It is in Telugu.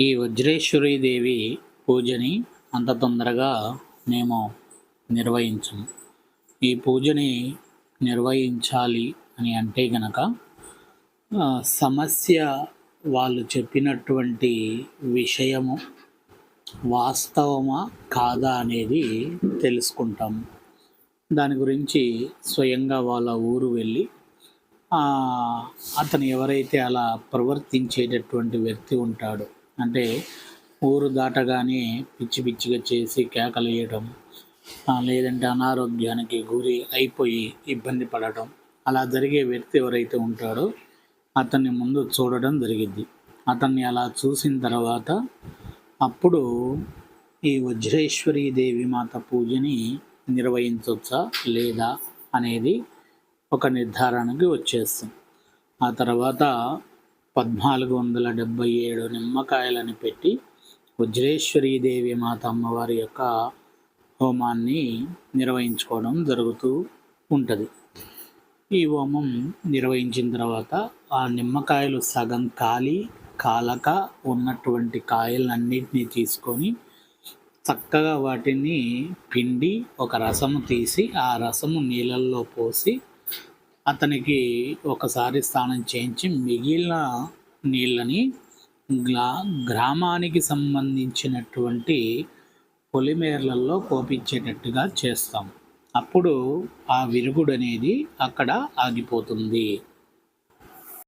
ఈ వజ్రేశ్వరి దేవి పూజని అంత తొందరగా మేము నిర్వహించము. ఈ పూజని నిర్వహించాలి అని అంటే గనక సమస్య వాళ్ళు చెప్పినటువంటి విషయము వాస్తవమా కాదా అనేది తెలుసుకుంటాము దాని గురించి స్వయంగా వాళ్ళ ఊరు వెళ్ళి అతను ఎవరైతే అలా ప్రవర్తించేటటువంటి వ్యక్తి ఉంటాడో అంటే ఊరు దాటగానే పిచ్చి పిచ్చిగా చేసి కేకలేయడం లేదంటే అనారోగ్యానికి గురి అయిపోయి ఇబ్బంది పడటం. అలా జరిగే వ్యక్తి ఎవరైతే ఉంటాడో అతన్ని ముందు చూడడం జరిగింది అతన్ని అలా చూసిన తర్వాత అప్పుడు ఈ వజ్రేశ్వరి దేవి మాత పూజని నిర్వహించవచ్చా లేదా అనేది ఒక నిర్ధారణకి వచ్చేస్తుంది ఆ తర్వాత పద్నాలుగు వందల డెబ్భై ఏడు నిమ్మకాయలని పెట్టి వజ్రేశ్వరీ దేవి మాత అమ్మవారి యొక్క హోమాన్ని నిర్వహించుకోవడం జరుగుతూ ఉంటుంది. ఈ హోమం నిర్వహించిన తర్వాత ఆ నిమ్మకాయలు సగం కాలి కాలక ఉన్నటువంటి కాయలన్నింటినీ తీసుకొని చక్కగా వాటిని పిండి ఒక రసము తీసి ఆ రసము నీళ్ళల్లో పోసి అతనికి ఒకసారి స్నానం చేయించి మిగిలిన నీళ్ళని గ్లా గ్రామానికి సంబంధించినటువంటి పొలిమేర్లలో పోపించేటట్టుగా చేస్తాం. అప్పుడు ఆ విరుగుడు అనేది అక్కడ ఆగిపోతుంది.